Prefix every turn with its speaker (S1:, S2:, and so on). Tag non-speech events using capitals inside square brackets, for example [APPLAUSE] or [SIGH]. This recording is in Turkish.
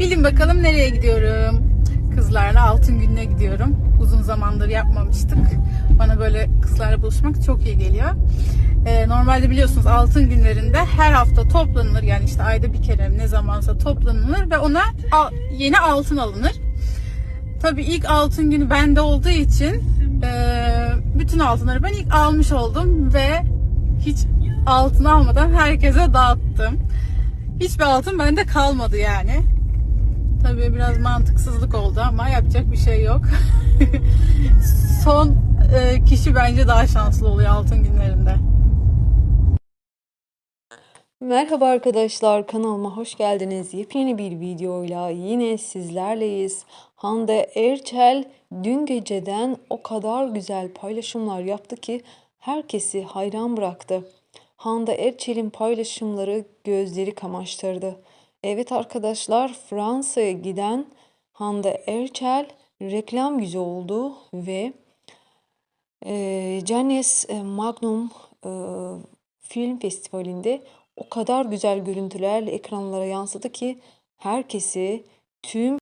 S1: Bilin bakalım nereye gidiyorum. Kızlarla altın gününe gidiyorum. Uzun zamandır yapmamıştık. Bana böyle kızlarla buluşmak çok iyi geliyor. Ee, normalde biliyorsunuz altın günlerinde her hafta toplanılır. Yani işte ayda bir kere ne zamansa toplanılır ve ona al- yeni altın alınır. Tabii ilk altın günü bende olduğu için eee, bütün altınları ben ilk almış oldum ve hiç altın almadan herkese dağıttım. Hiçbir altın bende kalmadı yani. Tabii biraz mantıksızlık oldu ama yapacak bir şey yok. [LAUGHS] Son eee, kişi bence daha şanslı oluyor altın günlerinde.
S2: Merhaba arkadaşlar kanalıma hoş geldiniz. Yepyeni bir videoyla yine sizlerleyiz. Hande Erçel dün geceden o kadar güzel paylaşımlar yaptı ki herkesi hayran bıraktı. Hande Erçel'in paylaşımları gözleri kamaştırdı. Evet arkadaşlar Fransa'ya giden Hande Erçel reklam yüzü oldu ve e, Cannes e, Magnum e, Film Festivali'nde o kadar güzel görüntülerle ekranlara yansıdı ki herkesi tüm